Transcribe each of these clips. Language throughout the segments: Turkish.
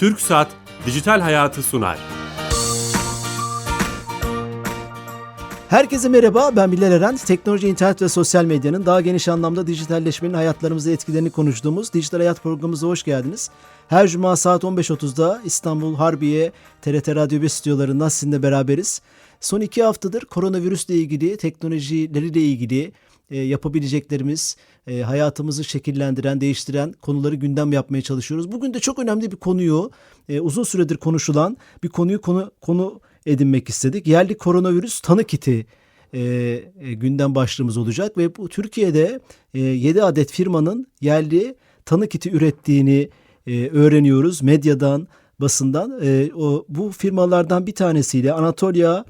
Türk Saat Dijital Hayatı sunar. Herkese merhaba, ben Bilal Eren. Teknoloji, internet ve sosyal medyanın daha geniş anlamda dijitalleşmenin hayatlarımızda etkilerini konuştuğumuz Dijital Hayat programımıza hoş geldiniz. Her cuma saat 15.30'da İstanbul Harbiye TRT Radyo 1 stüdyolarından sizinle beraberiz. Son iki haftadır koronavirüsle ilgili, teknolojileriyle ilgili e, yapabileceklerimiz, e, hayatımızı şekillendiren, değiştiren konuları gündem yapmaya çalışıyoruz. Bugün de çok önemli bir konuyu, e, uzun süredir konuşulan bir konuyu konu konu edinmek istedik. Yerli koronavirüs tanı kiti e, e, gündem başlığımız olacak ve bu Türkiye'de e, 7 adet firmanın yerli tanı kiti ürettiğini e, öğreniyoruz medyadan, basından. E, o bu firmalardan bir tanesiyle Anatolia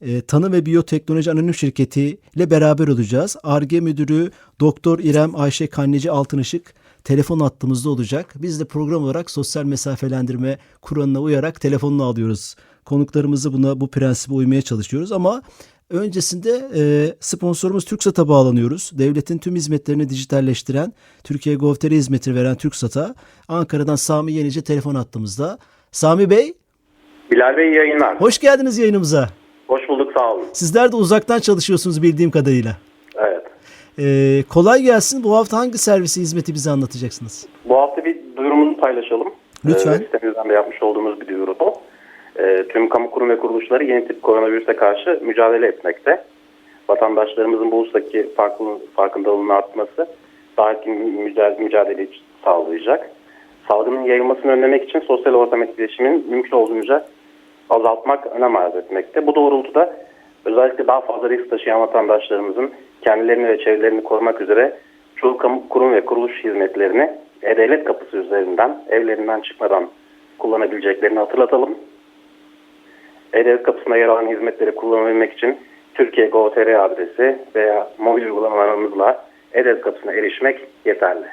e, Tanı ve Biyoteknoloji Anonim Şirketi ile beraber olacağız. ARGE Müdürü Doktor İrem Ayşe Kanneci Altınışık telefon hattımızda olacak. Biz de program olarak sosyal mesafelendirme kuralına uyarak telefonunu alıyoruz. Konuklarımızı buna bu prensibe uymaya çalışıyoruz ama öncesinde e, sponsorumuz TürkSat'a bağlanıyoruz. Devletin tüm hizmetlerini dijitalleştiren Türkiye Gov.tr hizmeti veren TürkSat'a Ankara'dan Sami Yenice telefon hattımızda. Sami Bey Bilal Bey yayınlar. hoş geldiniz yayınımıza. Hoş bulduk sağ olun. Sizler de uzaktan çalışıyorsunuz bildiğim kadarıyla. Evet. Ee, kolay gelsin. Bu hafta hangi servisi hizmeti bize anlatacaksınız? Bu hafta bir duyurumuzu paylaşalım. Lütfen. Ee, sitemizden de yapmış olduğumuz bir duyuru bu. Ee, tüm kamu kurum ve kuruluşları yeni tip koronavirüse karşı mücadele etmekte. Vatandaşlarımızın bu farklı, farkındalığının artması daha etkin mücadele, mücadele sağlayacak. Salgının yayılmasını önlemek için sosyal ortam etkileşimin mümkün olduğunca azaltmak önem arz etmekte. Bu doğrultuda özellikle daha fazla risk taşıyan vatandaşlarımızın kendilerini ve çevrelerini korumak üzere çoğu kurum ve kuruluş hizmetlerini e-devlet kapısı üzerinden evlerinden çıkmadan kullanabileceklerini hatırlatalım. E-devlet kapısında yer alan hizmetleri kullanabilmek için Türkiye Gov.tr adresi veya mobil uygulamalarımızla e-devlet kapısına erişmek yeterli.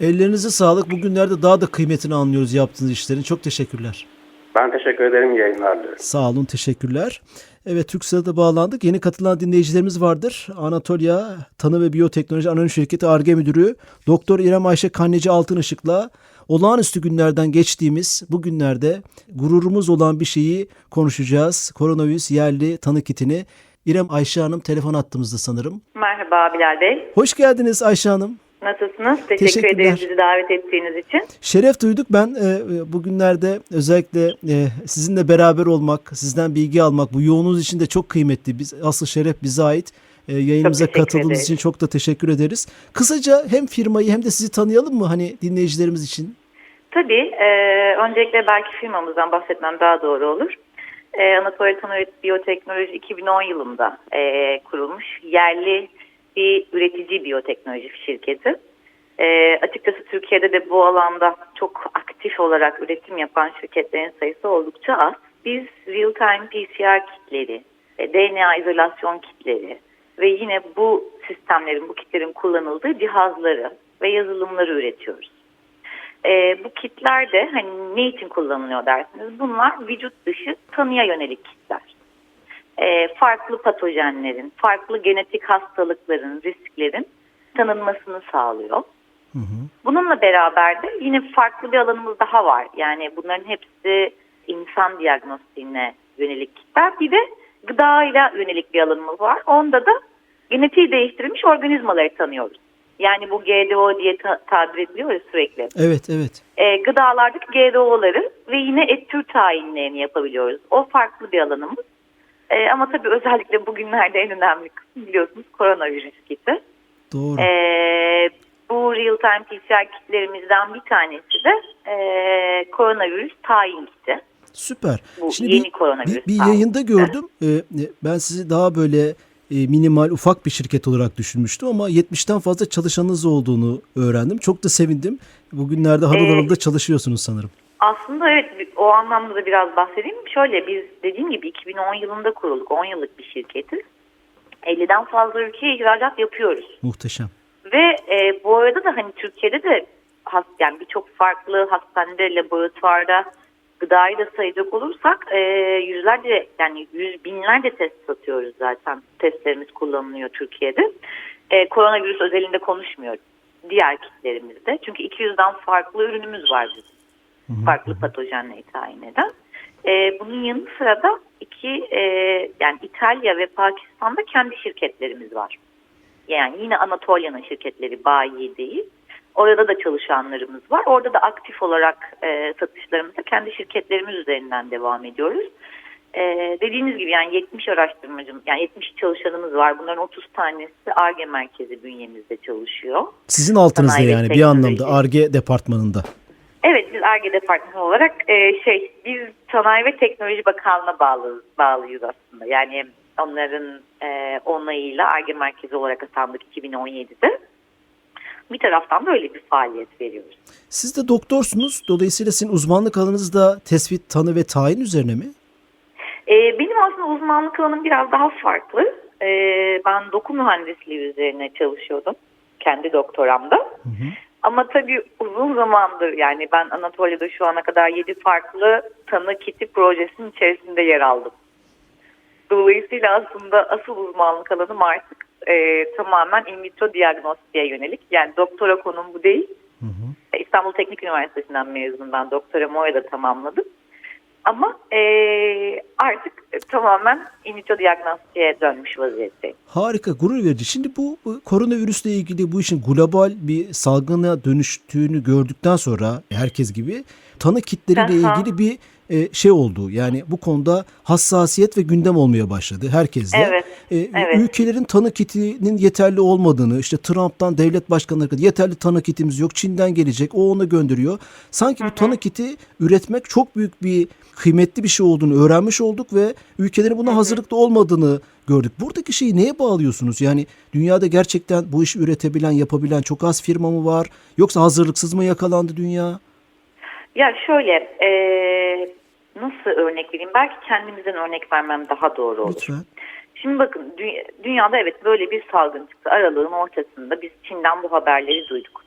Ellerinize sağlık. Bugünlerde daha da kıymetini anlıyoruz yaptığınız işlerin. Çok teşekkürler. Ben teşekkür ederim. Yayınlar diliyorum. Sağ olun, teşekkürler. Evet, TürkSat'a bağlandık. Yeni katılan dinleyicilerimiz vardır. Anatolia Tanı ve Biyoteknoloji Anonim Şirketi ARGE Müdürü Doktor İrem Ayşe Kanneci Altınışık'la olağanüstü günlerden geçtiğimiz bu günlerde gururumuz olan bir şeyi konuşacağız. Koronavirüs yerli tanı kitini. İrem Ayşe Hanım telefon attığımızda sanırım. Merhaba Bilal Bey. Hoş geldiniz Ayşe Hanım. Nasılsınız? Teşekkür ederiz bizi davet ettiğiniz için. Şeref duyduk. Ben e, bugünlerde özellikle e, sizinle beraber olmak, sizden bilgi almak bu yoğunluğunuz için de çok kıymetli. Biz asıl şeref bize ait. E, yayınımıza katıldığınız ederiz. için çok da teşekkür ederiz. Kısaca hem firmayı hem de sizi tanıyalım mı hani dinleyicilerimiz için? Tabii. e, öncelikle belki firmamızdan bahsetmem daha doğru olur. E, Anatolia Biyoteknoloji 2010 yılında e, kurulmuş yerli bir üretici biyoteknoloji şirketi. E, açıkçası Türkiye'de de bu alanda çok aktif olarak üretim yapan şirketlerin sayısı oldukça az. Biz real-time PCR kitleri, e, DNA izolasyon kitleri ve yine bu sistemlerin, bu kitlerin kullanıldığı cihazları ve yazılımları üretiyoruz. E, bu kitler de hani ne için kullanılıyor dersiniz? Bunlar vücut dışı tanıya yönelik kitler. E, farklı patojenlerin, farklı genetik hastalıkların, risklerin tanınmasını sağlıyor. Bununla beraber de yine farklı bir alanımız daha var. Yani bunların hepsi insan diagnostiğine yönelik kitler. Bir de gıdayla yönelik bir alanımız var. Onda da genetiği değiştirilmiş organizmaları tanıyoruz. Yani bu GDO diye ta- tabir ediliyor ya sürekli. Evet, evet. E, gıdalardaki GDO'ları ve yine et tür tayinlerini yapabiliyoruz. O farklı bir alanımız. E, ama tabii özellikle bugünlerde en önemli kısım biliyorsunuz koronavirüs kiti. Doğru. Ee, bu real time PCR kitlerimizden bir tanesi de e, koronavirüs tayin kiti. Süper. Bu yeni koronavirüs bir, bir yayında gördüm. E, e, ben sizi daha böyle e, minimal, ufak bir şirket olarak düşünmüştüm ama 70'ten fazla çalışanınız olduğunu öğrendim. Çok da sevindim. Bugünlerde harıl Ee, harıl da çalışıyorsunuz sanırım. Aslında evet o anlamda da biraz bahsedeyim. Şöyle biz dediğim gibi 2010 yılında kurulduk. 10 yıllık bir şirketiz. 50'den fazla ülkeye ihracat yapıyoruz. Muhteşem. Ve e, bu arada da hani Türkiye'de de has, yani birçok farklı hastanede, laboratuvarda gıdayı da sayacak olursak e, yüzlerce yani yüz binlerce test satıyoruz zaten. Testlerimiz kullanılıyor Türkiye'de. E, koronavirüs özelinde konuşmuyoruz. Diğer kitlerimizde. Çünkü 200'den farklı ürünümüz var bizim. Farklı patojenleri tayin eden. E, bunun yanı sıra da iki e, yani İtalya ve Pakistan'da kendi şirketlerimiz var. Yani yine Anatolia'nın şirketleri bayi değil. Orada da çalışanlarımız var. Orada da aktif olarak e, satışlarımıza kendi şirketlerimiz üzerinden devam ediyoruz. E, dediğiniz gibi yani 70 araştırmacımız, yani 70 çalışanımız var. Bunların 30 tanesi ARGE merkezi bünyemizde çalışıyor. Sizin altınızda Sanayi yani bir anlamda ARGE departmanında. Evet biz ARGE departmanı olarak e, şey biz Sanayi ve Teknoloji Bakanlığı'na bağlı, bağlıyız aslında. Yani onların e, onayıyla ARGE merkezi olarak atandık 2017'de. Bir taraftan da öyle bir faaliyet veriyoruz. Siz de doktorsunuz. Dolayısıyla sizin uzmanlık alanınız da tespit, tanı ve tayin üzerine mi? E, benim aslında uzmanlık alanım biraz daha farklı. E, ben doku mühendisliği üzerine çalışıyordum kendi doktoramda. Ama tabii uzun zamandır yani ben Anatolia'da şu ana kadar 7 farklı tanı kiti projesinin içerisinde yer aldım. Dolayısıyla aslında asıl uzmanlık alanım artık e, tamamen in vitro diagnostiğe yönelik. Yani doktora konum bu değil. E, İstanbul Teknik Üniversitesi'nden mezunum ben. Doktoramı orada tamamladım. Ama e, artık tamamen in vitro diagnostiğe dönmüş vaziyetteyim. Harika, gurur verici. Şimdi bu, bu koronavirüsle ilgili bu işin global bir salgına dönüştüğünü gördükten sonra herkes gibi tanı kitleriyle Aha. ilgili bir e, şey oldu. Yani bu konuda hassasiyet ve gündem olmaya başladı herkesle. Evet, E, evet. Ülkelerin tanı kitinin yeterli olmadığını, işte Trump'tan devlet başkanları kadar yeterli tanı kitimiz yok, Çin'den gelecek, o onu gönderiyor. Sanki bu tanı kiti üretmek çok büyük bir kıymetli bir şey olduğunu öğrenmiş olduk ve ülkelerin buna hazırlıklı olmadığını gördük. Buradaki şeyi neye bağlıyorsunuz? Yani dünyada gerçekten bu işi üretebilen, yapabilen çok az firma mı var? Yoksa hazırlıksız mı yakalandı dünya? Ya şöyle e, nasıl örnek vereyim? Belki kendimizden örnek vermem daha doğru olur. Lütfen. Şimdi bakın dü- dünyada evet böyle bir salgın çıktı. Aralığın ortasında biz Çin'den bu haberleri duyduk.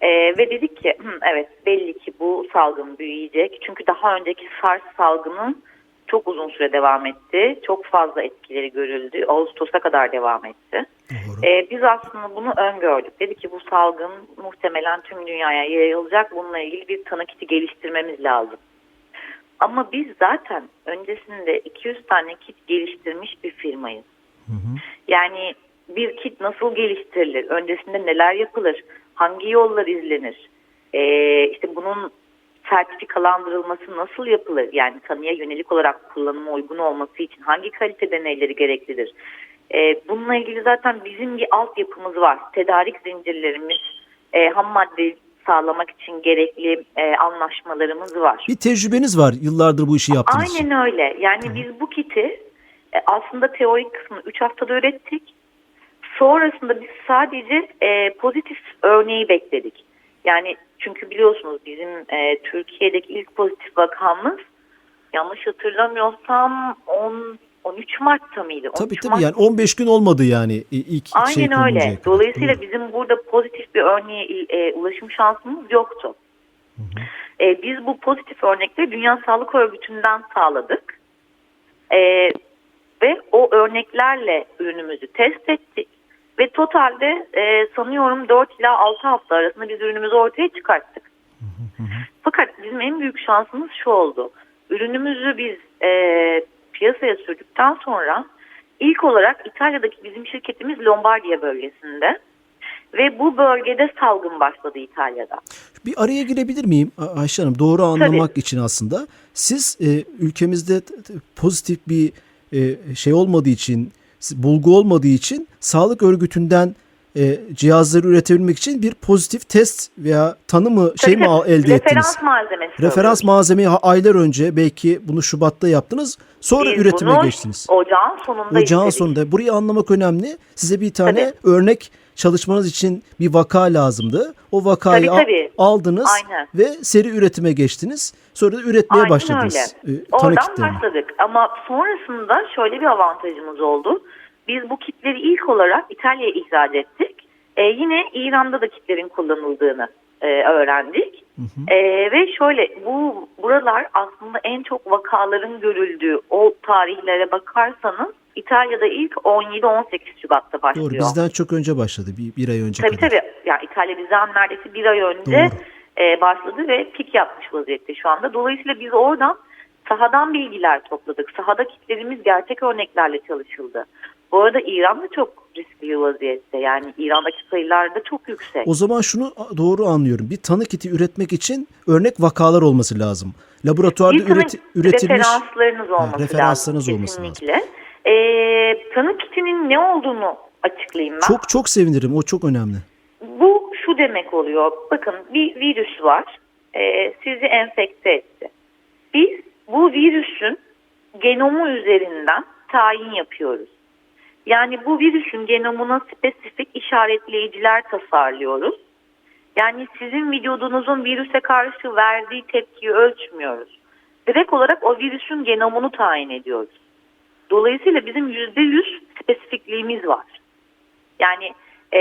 Ee, ve dedik ki "Hı, evet belli ki bu salgın büyüyecek. Çünkü daha önceki SARS salgının çok uzun süre devam etti. Çok fazla etkileri görüldü. Ağustos'a kadar devam etti. Doğru. Ee, biz aslında bunu öngördük. Dedi ki bu salgın muhtemelen tüm dünyaya yayılacak. Bununla ilgili bir tanı kiti geliştirmemiz lazım. Ama biz zaten öncesinde 200 tane kit geliştirmiş bir firmayız. Yani bir kit nasıl geliştirilir? Öncesinde neler yapılır? Hangi yollar izlenir? Ee, işte bunun sertifikalandırılması nasıl yapılır? Yani tanıya yönelik olarak kullanıma uygun olması için hangi kalite deneyleri gereklidir? Ee, bununla ilgili zaten bizim bir altyapımız var. Tedarik zincirlerimiz, e, ham madde sağlamak için gerekli e, anlaşmalarımız var. Bir tecrübeniz var yıllardır bu işi yaptığınız için. Aynen öyle. Yani biz bu kiti e, aslında teorik kısmını 3 haftada ürettik. Sonrasında biz sadece e, pozitif örneği bekledik. Yani çünkü biliyorsunuz bizim e, Türkiye'deki ilk pozitif vakamız yanlış hatırlamıyorsam 10 13 Mart'ta mıydı? Tabii 13 tabii Mart yani 15 gün olmadı yani ilk Aynen şey öyle. konuluncaya kadar. Dolayısıyla Doğru. bizim burada pozitif bir örneğe e, ulaşım şansımız yoktu. E, biz bu pozitif örnekleri Dünya Sağlık Örgütü'nden sağladık. E, ve o örneklerle ürünümüzü test ettik. Ve totalde e, sanıyorum 4 ila 6 hafta arasında biz ürünümüzü ortaya çıkarttık. Fakat bizim en büyük şansımız şu oldu. Ürünümüzü biz e, piyasaya sürdükten sonra ilk olarak İtalya'daki bizim şirketimiz Lombardiya bölgesinde ve bu bölgede salgın başladı İtalya'da. Bir araya girebilir miyim Ayşe Hanım? Doğru anlamak için aslında. Siz e, ülkemizde pozitif bir e, şey olmadığı için, bulgu olmadığı için sağlık örgütünden e, cihazları üretebilmek için bir pozitif test veya tanı mı şey Tabii mi tabii, elde ettiniz? Referans malzemesi. Referans alıyoruz. malzemeyi aylar önce belki bunu Şubat'ta yaptınız. Sonra Biz üretime bunu geçtiniz. Ocağın sonunda Ocağın istedik. sonunda. Burayı anlamak önemli. Size bir tane örnek çalışmanız için bir vaka lazımdı. O vakayı Tabii, tabii. aldınız Aynen. ve seri üretime geçtiniz. Sonra da üretmeye Aynen başladınız. öyle. e, Oradan kitlerini. başladık ama sonrasında şöyle bir avantajımız oldu. Biz bu kitleri ilk olarak İtalya'ya ihraç ettik. Ee, yine İran'da da kitlerin kullanıldığını e, öğrendik. Ee, ve şöyle bu buralar aslında en çok vakaların görüldüğü o tarihlere bakarsanız İtalya'da ilk 17-18 Şubat'ta başlıyor. Doğru bizden çok önce başladı. Bir, bir ay önce Tabii kadar. tabii. Yani İtalya bizden neredeyse bir ay önce Doğru. e, başladı ve pik yapmış vaziyette şu anda. Dolayısıyla biz oradan sahadan bilgiler topladık. Sahada kitlerimiz gerçek örneklerle çalışıldı. Bu arada İran da çok riskli bir vaziyette. Yani İran'daki sayılar da çok yüksek. O zaman şunu doğru anlıyorum. Bir tanı kiti üretmek için örnek vakalar olması lazım. Laboratuvarda Bir üreti- üretilmiş referanslarınız olması referanslarınız lazım. olması lazım. Ee, tanı kitinin ne olduğunu açıklayayım ben. çok çok sevinirim. O çok önemli. Bu şu demek oluyor. Bakın bir virüs var. Ee, sizi enfekte etti. Biz bu virüsün genomu üzerinden tayin yapıyoruz. Yani bu virüsün genomuna spesifik işaretleyiciler tasarlıyoruz. Yani sizin vücudunuzun virüse karşı verdiği tepkiyi ölçmüyoruz. Direkt olarak o virüsün genomunu tayin ediyoruz. Dolayısıyla bizim %100 spesifikliğimiz var. Yani e,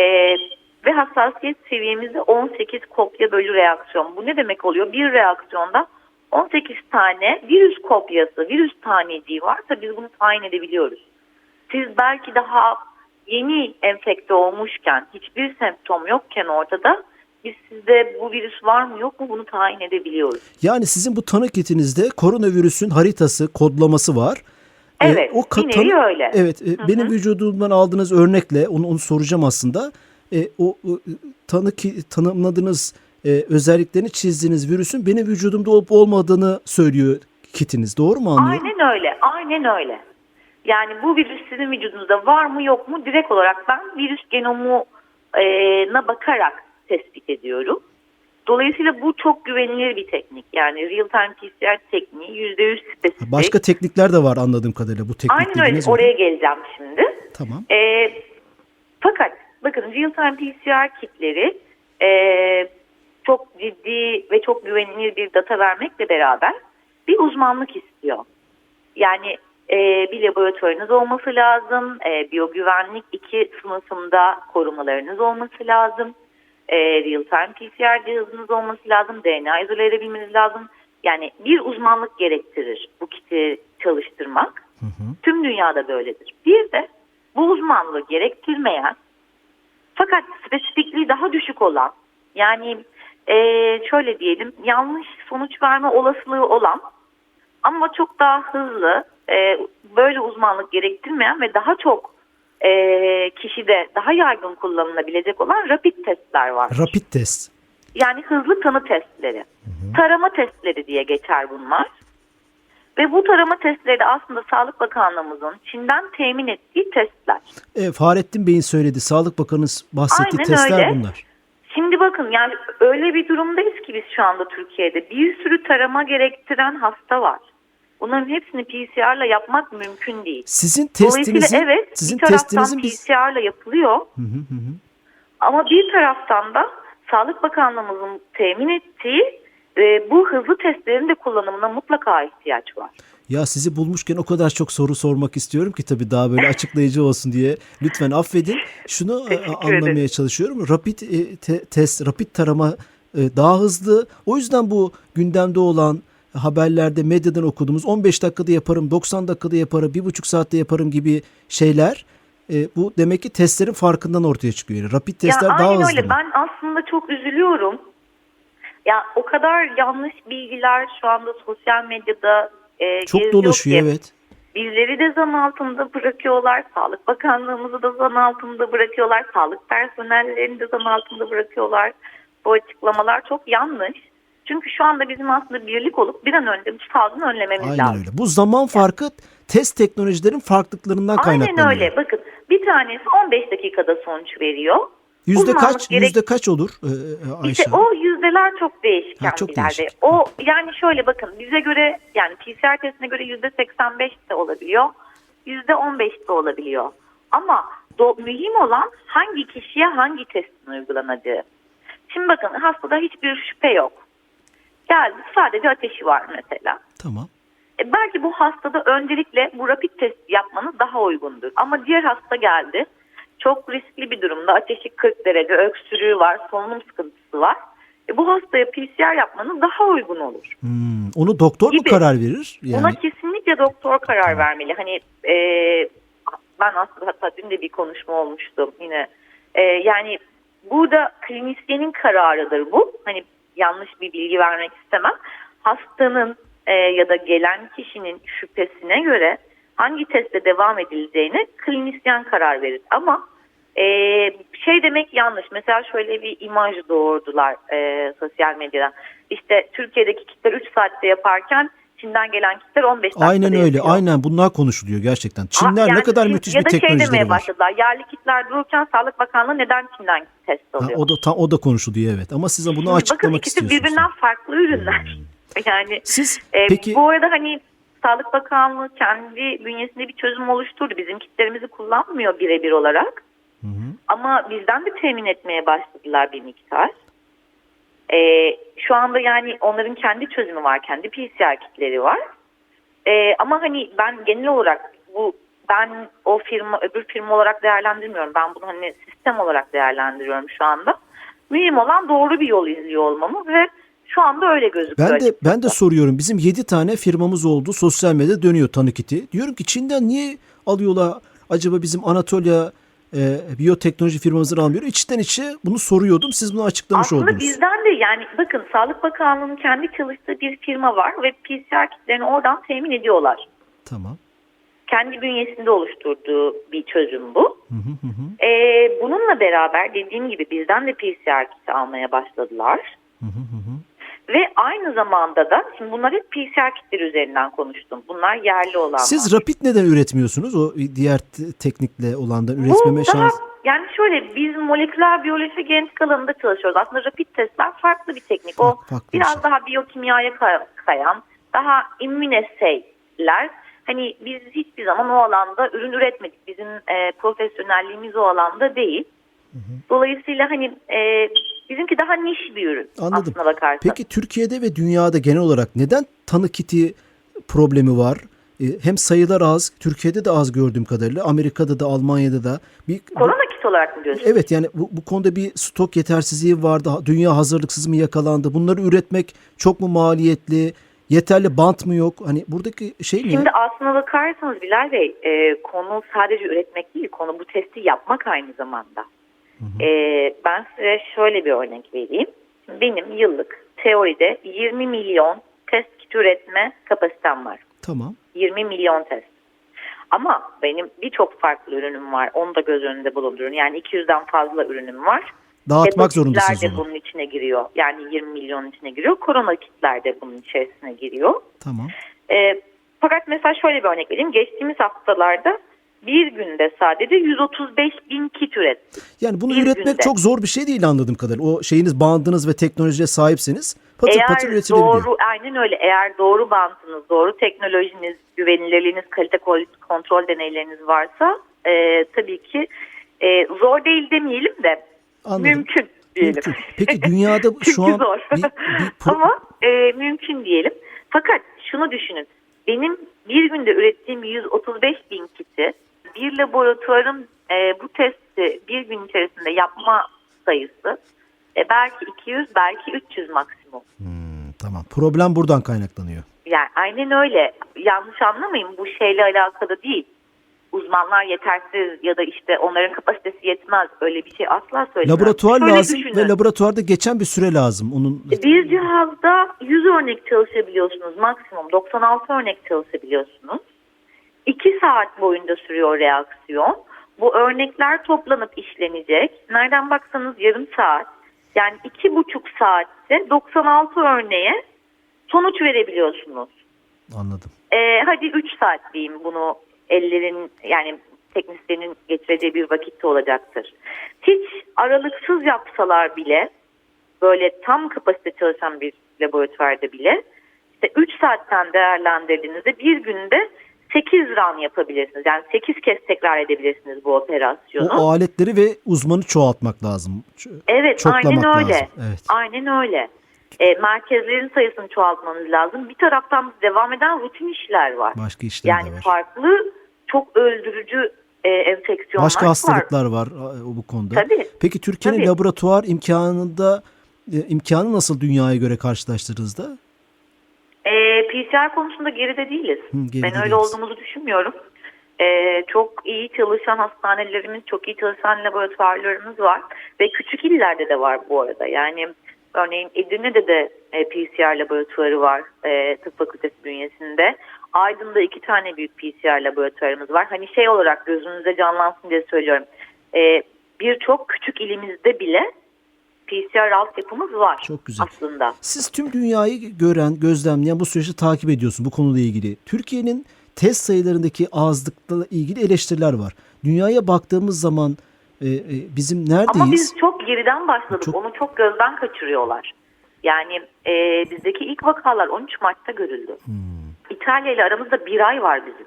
ve hassasiyet seviyemizde 18 kopya bölü reaksiyon. Bu ne demek oluyor? Bir reaksiyonda 18 tane virüs kopyası, virüs taneciği varsa biz bunu tayin edebiliyoruz. Siz belki daha yeni enfekte olmuşken, hiçbir semptom yokken ortada biz sizde bu virüs var mı yok mu bunu tayin edebiliyoruz. Yani sizin bu tanı kitinizde koronavirüsün haritası, kodlaması var. Ee, Evet, ka- bir nevi öyle. Evet, e, benim vücudumdan aldığınız örnekle onu onu soracağım aslında. E, o e, tanı ki tanımladığınız e, özelliklerini çizdiğiniz virüsün benim vücudumda olup olmadığını söylüyor kitiniz. Doğru mu anlıyorum? Aynen öyle, aynen öyle. Yani bu virüs sizin vücudunuzda var mı yok mu direkt olarak ben virüs genomuna bakarak tespit ediyorum. Dolayısıyla bu çok güvenilir bir teknik. Yani real time PCR tekniği %100 spesifik. Başka teknikler de var anladığım kadarıyla bu teknik Aynen öyle dediğiniz oraya geleceğim şimdi. Tamam. E, fakat bakın real time PCR kitleri e, çok ciddi ve çok güvenilir bir data vermekle beraber bir uzmanlık istiyor. Yani e, bir laboratuvarınız olması lazım, e, biyogüvenlik iki sınıfında korumalarınız olması lazım, e, real time PCR cihazınız olması lazım, DNA izole edebilmeniz lazım. Yani bir uzmanlık gerektirir bu kiti çalıştırmak. Tüm dünyada böyledir. Bir de bu uzmanlığı gerektirmeyen fakat spesifikliği daha düşük olan yani eee, şöyle diyelim yanlış sonuç verme olasılığı olan ama çok daha hızlı eee, böyle uzmanlık gerektirmeyen ve daha çok eee kişide daha yaygın kullanılabilecek olan rapid testler var. Rapid test. Yani hızlı tanı testleri. Tarama testleri diye geçer bunlar. Ve bu tarama testleri de aslında Sağlık Bakanlığımızın Çin'den temin ettiği testler. E, Fahrettin Bey'in söyledi. Sağlık Bakanı'nız bahsettiği Aynen testler öyle. bunlar. Şimdi bakın yani öyle bir durumdayız ki biz şu anda Türkiye'de bir sürü tarama gerektiren hasta var. Bunların hepsini PCR'la yapmak mümkün değil. Sizin testinizin evet sizin bir taraftan testinizin biz PCR'la yapılıyor Hı hı hı hı. ama bir taraftan da Sağlık Bakanlığımızın temin ettiği e, bu hızlı testlerin de kullanımına mutlaka ihtiyaç var. Ya sizi bulmuşken o kadar çok soru sormak istiyorum ki tabii daha böyle açıklayıcı olsun diye. Lütfen affedin. Şunu e, anlamaya ederim. çalışıyorum. Rapid e, te- test, rapid tarama e, daha hızlı. O yüzden bu gündemde olan haberlerde medyadan okuduğumuz 15 dakikada yaparım, 90 dakikada yaparım, 1,5 saatte yaparım gibi şeyler e, bu demek ki testlerin farkından ortaya çıkıyor. Yani rapid testler ya daha aynen hızlı. öyle. mı? Ben aslında çok üzülüyorum. Ya o kadar yanlış bilgiler şu anda sosyal medyada e, Çok dolaşıyor ki. evet. Bizleri de zan altında bırakıyorlar. Sağlık Bakanlığımızı da zan altında bırakıyorlar. Sağlık personellerini de zan altında bırakıyorlar. Bu açıklamalar çok yanlış. Çünkü şu anda bizim aslında birlik olup bir an önce bu salgını önlememiz Aynen lazım. öyle. Bu zaman farkı test teknolojilerin farklılıklarından kaynaklanıyor. Aynen öyle. Bakın bir tanesi 15 dakikada sonuç veriyor. Yüzde Uzmanlık kaç? gerek- Yüzde kaç olur e, e, Ayşe? İşte o yüzdeler çok değişken Ha, çok değişik. O yani şöyle bakın bize göre yani PCR testine göre yüzde 85 de olabiliyor. Yüzde 15 de olabiliyor. Ama do- mühim olan hangi kişiye hangi testin uygulanacağı. Şimdi bakın hastada hiçbir şüphe yok. Geldi sadece ateşi var mesela. Tamam. E, belki bu hastada öncelikle bu rapid test yapmanız daha uygundur. Ama diğer hasta geldi. Çok riskli bir durumda. Ateşi 40 derece, öksürüğü var, solunum sıkıntısı var. E, bu hastaya PCR yapmanız daha uygun olur. Hmm, onu doktor mu Gibi. karar verir? Yani Buna kesinlikle doktor karar vermeli. Hani e, ben aslında hatta dün de bir konuşma olmuştu yine. E, yani burada klinisyenin kararıdır bu. Hani yanlış bir bilgi vermek istemem. Hastanın e, ya da gelen kişinin şüphesine göre hangi testte devam edileceğine klinisyen karar verir. Ama e, şey demek yanlış. Mesela şöyle bir imaj doğurdular e, sosyal medyadan. İşte Türkiye'deki kitler 3 saatte yaparken Çin'den gelen kitler 15 dakikada Aynen öyle. yapıyor. Aynen bunlar konuşuluyor gerçekten. Çinler Aa, ne yani kadar Çin- müthiş ya bir da şey teknolojileri demeye var. başladılar. Yerli kitler dururken Sağlık Bakanlığı neden Çin'den test Ha, alıyor? o da tam o da konuşuluyor evet. Ama siz de bunu Şimdi bakın açıklamak ikisi istiyorsunuz. birbirinden farklı ürünler. Yani Siz e, peki bu arada hani Sağlık Bakanlığı kendi bünyesinde bir çözüm oluşturdu. Bizim kitlerimizi kullanmıyor birebir olarak. Hı hı. Ama bizden de temin etmeye başladılar bir miktar. E, şu anda yani onların kendi çözümü var, kendi PCR kitleri var. E, ama hani ben genel olarak bu ben o firma öbür firma olarak değerlendirmiyorum. Ben bunu hani sistem olarak değerlendiriyorum şu anda. Mühim olan doğru bir yol izliyor olmamız ve şu anda öyle gözüküyor. ben de ben de açıkçası. soruyorum. Bizim 7 tane firmamız oldu. Sosyal medyada dönüyor tanı kiti. Diyorum ki Çin'den niye alıyorlar acaba bizim Anatolia e, biyoteknoloji firmamızdan almıyor? İçten içe bunu soruyordum. Siz bunu açıklamış Aslında oldunuz. bizden de yani bakın Sağlık Bakanlığı'nın kendi çalıştığı bir firma var ve PCR kitlerini oradan temin ediyorlar. Tamam. Kendi bünyesinde oluşturduğu bir çözüm bu. Hı hı hı. Ee, bununla beraber dediğim gibi bizden de PCR kiti almaya başladılar. Hı hı hı. Ve aynı zamanda da şimdi bunlar hep PCR kitleri üzerinden konuştum. Bunlar yerli olanlar. Siz rapid neden üretmiyorsunuz? O diğer te- teknikle olandan üretmeme Bu daha, şans. yani şöyle biz moleküler biyoloji genetik alanında çalışıyoruz. Aslında rapid testler farklı bir teknik. O Farklı- farklı bir biraz şey. daha biyokimyaya kay- kayan, daha immuneseyler. Hani biz hiçbir zaman o alanda ürün üretmedik. Bizim e, profesyonelliğimiz o alanda değil. Dolayısıyla hani e, bizimki daha niş bir ürün Anladım. aslına bakarsan. Peki Türkiye'de ve dünyada genel olarak neden tanı kiti problemi var? E, Hem sayılar az, Türkiye'de de az gördüğüm kadarıyla, Amerika'da da, Almanya'da da. Bir, Korona kit olarak mı diyorsun? Evet yani bu, bu konuda bir stok yetersizliği vardı. Dünya hazırlıksız mı yakalandı? Bunları üretmek çok mu maliyetli? Yeterli bant mı yok? Hani buradaki şey ne? Şimdi aslına bakarsanız Bilal Bey e, konu sadece üretmek değil konu bu testi yapmak aynı zamanda. E, ben size şöyle bir örnek vereyim. Benim yıllık teoride 20 milyon test kit üretme kapasitem var. Tamam. 20 milyon test. Ama benim birçok farklı ürünüm var. Onu da göz önünde bulundurun. Yani 200'den fazla ürünüm var. Dağıtmak Hepatitler zorundasınız de onu. bunun içine giriyor. Yani 20 milyon içine giriyor. Korona kitler de bunun içerisine giriyor. Tamam. E, fakat mesela şöyle bir örnek vereyim. Geçtiğimiz haftalarda bir günde sadece 135 bin kit ürettik. Yani bunu Bir üretmek günde. çok zor bir şey değil anladığım kadarıyla. O şeyiniz bandınız ve teknolojiye sahipseniz patır patır Eğer üretilebiliyor. doğru, aynen öyle. Eğer doğru bantınız, doğru teknolojiniz, güvenilirliğiniz, kalite kontrol deneyleriniz varsa e, tabii ki e, zor değil demeyelim de Anladım. mümkün diyelim. Mümkün. Peki dünyada şu an zor. bir, bir pro- Ama e, mümkün diyelim. Fakat şunu düşünün. Benim bir günde ürettiğim 135 bin kiti bir laboratuvarın e, bu testi bir gün içerisinde yapma sayısı e, belki 200 belki 300 maksimum. Hmm, tamam. Problem buradan kaynaklanıyor. Yani aynen öyle. Yanlış anlamayın bu şeyle alakalı değil. Uzmanlar yetersiz ya da işte onların kapasitesi yetmez. Öyle bir şey asla söylemem. Laboratuvar Şöyle lazım düşünün. ve laboratuvarda geçen bir süre lazım. Onun Bir cihazda 100 örnek çalışabiliyorsunuz maksimum. 96 örnek çalışabiliyorsunuz. 2 saat boyunca sürüyor reaksiyon. Bu örnekler toplanıp işlenecek. Nereden baksanız yarım saat. Yani 2,5 saatte 96 örneğe sonuç verebiliyorsunuz. anladım. Ee, hadi 3 saat diyeyim bunu ellerin yani teknisyenin geçireceği bir vakitte olacaktır. Hiç aralıksız yapsalar bile böyle tam kapasite çalışan bir laboratuvarda bile işte 3 saatten değerlendirdiğinizde bir günde 8 run yapabilirsiniz. Yani 8 kez tekrar edebilirsiniz bu operasyonu. O aletleri ve uzmanı çoğaltmak lazım. Evet çoklamak aynen öyle. lazım. Evet. Aynen öyle. E, merkezlerin sayısını çoğaltmanız lazım. Bir taraftan devam eden rutin işler var. Başka işler Yani de var. farklı çok öldürücü e, enfeksiyonlar Başka var. hastalıklar var a, bu konuda. Tabii. Peki Türkiye'nin laboratuvar imkanında e, imkanı nasıl dünyaya göre karşılaştırdığınızda? PCR konusunda geride değiliz. Hı, geride ben öyle değiliz. olduğumuzu düşünmüyorum. E, çok iyi çalışan hastanelerimiz, çok iyi çalışan laboratuvarlarımız var. Ve küçük illerde de var bu arada. Yani Örneğin Edirne'de de e, PCR laboratuvarı var e, tıp fakültesi bünyesinde. Aydın'da iki tane büyük PCR laboratuvarımız var. Hani şey olarak gözünüzde canlansın diye söylüyorum. E, Birçok küçük ilimizde bile PCR altyapımız var Çok güzel. aslında. Siz tüm dünyayı gören, gözlemleyen bu süreçte takip ediyorsun bu konuyla ilgili. Türkiye'nin test sayılarındaki azlıkla ilgili eleştiriler var. Dünyaya baktığımız zaman e, e, bizim neredeyiz? Ama biz çok geriden başladık. Çok- Onu çok gözden kaçırıyorlar. Yani e, bizdeki ilk vakalar 13 Mart'ta görüldü. Hmm. İtalya ile aramızda bir ay var bizim.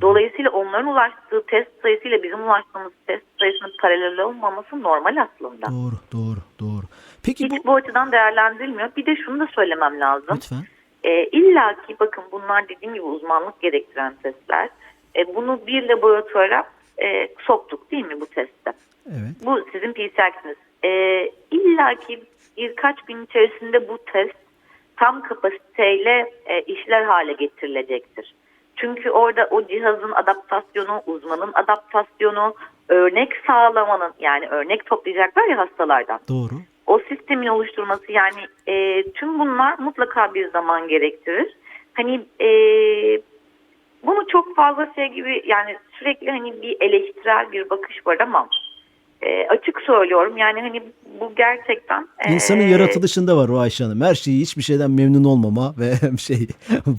Dolayısıyla onların ulaştığı test sayısıyla bizim ulaştığımız test sayısının paralel olmaması normal aslında. Doğru, doğru, doğru. Peki bu Hiç bu açıdan değerlendirilmiyor. Bir de şunu da söylemem lazım. lütfen. E, İlla ki bakın bunlar dediğim gibi uzmanlık gerektiren testler. E, bunu bir laboratuvara e, soktuk değil mi bu testte? Evet. Bu sizin PCR'siniz. E, İlla ki birkaç gün içerisinde bu test tam kapasiteyle e, işler hale getirilecektir. Çünkü orada o cihazın adaptasyonu, uzmanın adaptasyonu, örnek sağlamanın yani örnek toplayacaklar ya hastalardan Doğru. o sistemin oluşturması yani e, tüm bunlar mutlaka bir zaman gerektirir. Hani e, bunu çok fazla şey gibi yani sürekli hani bir eleştirel bir bakış var ama e, açık söylüyorum yani hani bu gerçekten e, İnsanın yaratılışında var o Ayşe Hanım. Her şeyi hiçbir şeyden memnun olmama ve şey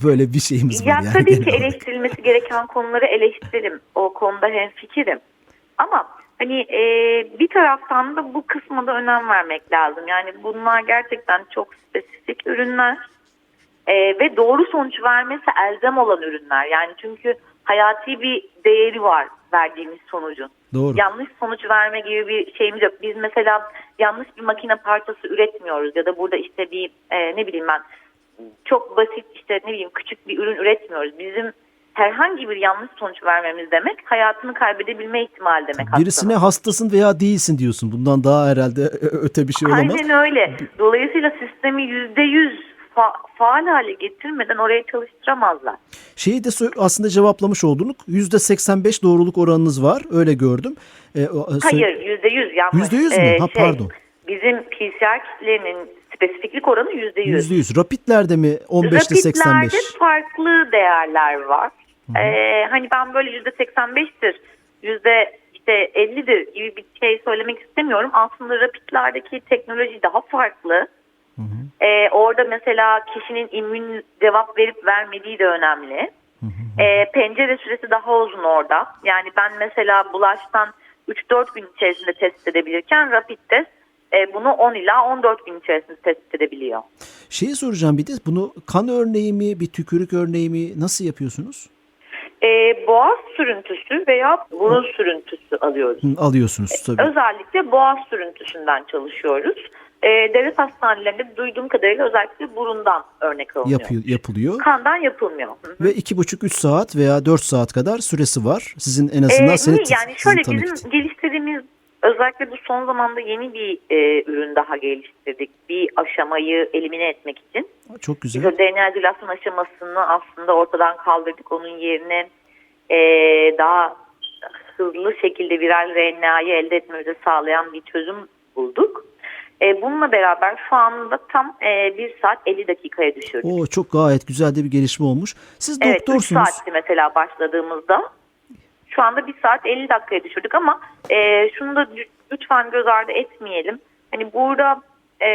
böyle bir şeyimiz var. Ya yani tabii ki eleştirilmesi gereken konuları eleştiririm. O konuda hemfikirim. Ama hani e, bir taraftan da bu kısma da önem vermek lazım. Yani bunlar gerçekten çok spesifik ürünler e, ve doğru sonuç vermesi elzem olan ürünler. Yani çünkü hayati bir değeri var verdiğimiz sonucun. Doğru. Yanlış sonuç verme gibi bir şeyimiz yok. Biz mesela yanlış bir makine parçası üretmiyoruz ya da burada işte bir e, ne bileyim ben çok basit işte ne bileyim küçük bir ürün üretmiyoruz. Bizim herhangi bir yanlış sonuç vermemiz demek hayatını kaybedebilme ihtimali demek. Birisine hastasın veya değilsin diyorsun. Bundan daha herhalde öte bir şey olamaz. Aynen öyle. Dolayısıyla sistemi yüzde yüz faal hale getirmeden oraya çalıştıramazlar. Şeyi de aslında cevaplamış oldunuz. %85 doğruluk oranınız var. Öyle gördüm. Ee, Hayır yüzde yüz yanlış. Yüzde yüz mü? Ee, Ha, şey, pardon. Bizim PCR kitlerinin spesifiklik oranı yüzde yüz. %100. Rapidlerde mi 15'te 85? Rapitlerde farklı değerler var. Ee, hani ben böyle yüzde 85'tir, yüzde işte 50'dir gibi bir şey söylemek istemiyorum. Aslında rapitlerdeki teknoloji daha farklı. Ee, orada mesela kişinin immün cevap verip vermediği de önemli. Ee, pencere süresi daha uzun orada. Yani ben mesela bulaştan 3-4 gün içerisinde tespit edebilirken rapid test e, bunu 10 ila 14 gün içerisinde tespit edebiliyor. Şeyi soracağım bir de bunu kan örneği mi, bir tükürük örneği mi nasıl yapıyorsunuz? Ee, boğaz sürüntüsü veya burun sürüntüsü alıyoruz. Hı, Alıyorsunuz tabii. Özellikle boğaz sürüntüsünden çalışıyoruz. Ee, devlet hastanelerinde duyduğum kadarıyla özellikle burundan örnek alınıyor. Yapıyor, yapılıyor. Kandan yapılmıyor. Hı hı. Ve iki buçuk üç saat veya 4 saat kadar süresi var. Sizin en azından Ee, iyi, yani şöyle bizim için. geliştirdiğimiz özellikle bu son zamanda yeni bir e, ürün daha geliştirdik. Bir aşamayı elimine etmek için. Çok Biz güzel. o DNA izülasyon aşamasını aslında ortadan kaldırdık. Onun yerine e, daha hızlı şekilde viral RNA'yı elde etmemizi sağlayan bir çözüm bulduk. E, bununla beraber şu anda tam e, 1 saat 50 dakikaya düşürdük. O çok gayet güzel de bir gelişme olmuş. Siz Evet 3 doktorsunuz. saatti mesela başladığımızda. Şu anda 1 saat 50 dakikaya düşürdük ama e, şunu da lütfen göz ardı etmeyelim. Hani burada e,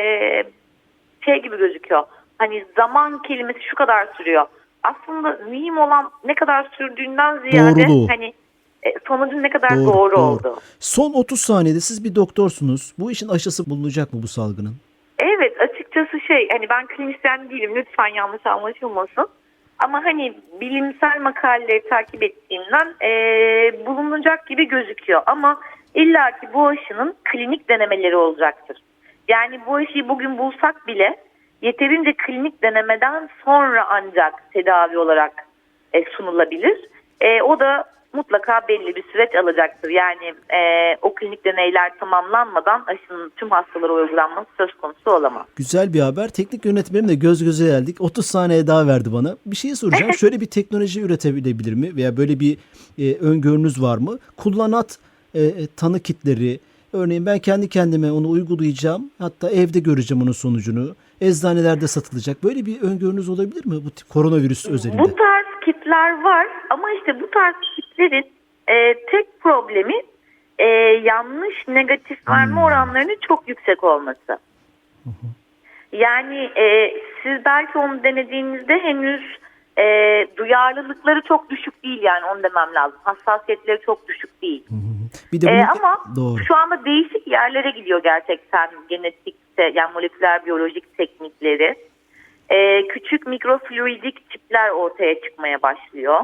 şey gibi gözüküyor. Hani zaman kelimesi şu kadar sürüyor. Aslında mühim olan ne kadar sürdüğünden ziyade Doğruluğu. hani e, sonucun ne kadar Doğru, doğru, doğru. oldu. Son 30 saniyede siz bir doktorsunuz. Bu işin aşısı bulunacak mı bu salgının? Evet açıkçası şey hani ben klinisyen değilim lütfen yanlış anlaşılmasın. Ama hani bilimsel makaleleri takip ettiğimden e, bulunacak gibi gözüküyor. Ama illaki bu aşının klinik denemeleri olacaktır. Yani bu aşıyı bugün bulsak bile yeterince klinik denemeden sonra ancak tedavi olarak e, sunulabilir. E, o da mutlaka belli bir süreç alacaktır. Yani e, o klinik deneyler tamamlanmadan aşının tüm hastalara uygulanması söz konusu olamaz. Güzel bir haber. Teknik yönetmenimle göz göze geldik. 30 saniye daha verdi bana. Bir şey soracağım. Şöyle bir teknoloji üretebilebilir mi? Veya böyle bir e, öngörünüz var mı? Kullanat e, e, tanı kitleri Örneğin ben kendi kendime onu uygulayacağım. Hatta evde göreceğim onun sonucunu. Eczanelerde satılacak. Böyle bir öngörünüz olabilir mi bu tip koronavirüs özelinde? Bu tarz kitler var ama işte bu tarz kitlerin e, tek problemi e, yanlış negatif verme oranlarının çok yüksek olması. Yani e, siz belki onu denediğinizde henüz e, duyarlılıkları çok düşük değil yani onu demem lazım. Hassasiyetleri çok düşük değil. Bir de Ee, bunun- ama doğru. şu anda değişik yerlere gidiyor gerçekten genetikte yani moleküler biyolojik teknikleri. Ee, küçük mikrofluidik çipler ortaya çıkmaya başlıyor.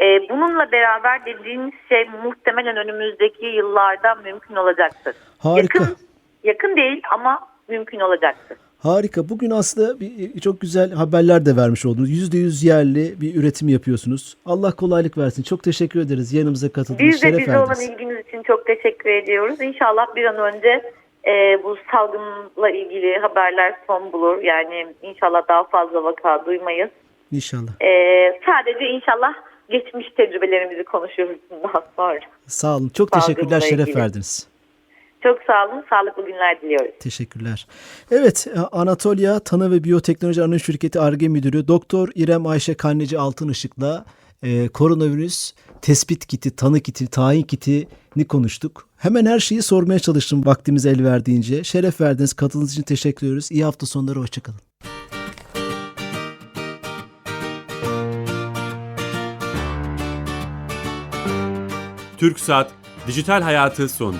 Ee, bununla beraber dediğiniz şey muhtemelen önümüzdeki yıllarda mümkün olacaktır. Harika. Yakın, yakın değil ama mümkün olacaktır. Harika. Bugün aslında bir, çok güzel haberler de vermiş oldunuz. %100 yerli bir üretim yapıyorsunuz. Allah kolaylık versin. Çok teşekkür ederiz. Yanımıza katıldınız. Biz de bize olan ilginiz için çok teşekkür ediyoruz. İnşallah bir an önce e, bu salgınla ilgili haberler son bulur. Yani inşallah daha fazla vaka duymayız. İnşallah. E, sadece inşallah geçmiş tecrübelerimizi konuşuruz daha sonra. Sağ olun. Çok Salgınla teşekkürler. Şeref ilgili. verdiniz. Çok sağ olun. Sağlıklı günler diliyoruz. Teşekkürler. Evet, e, Anatolia Tanı ve Biyoteknoloji Anonim Şirketi ARGE Müdürü Doktor İrem Ayşe Kanneci Altınışık'la e, koronavirüs tespit kiti, tanı kiti, tayin kitini konuştuk. Hemen her şeyi sormaya çalıştım vaktimiz el verdiğince. Şeref verdiniz. Katıldığınız için teşekkür ediyoruz. İyi hafta sonları. Hoşçakalın. TürkSat Dijital Hayatı sundu.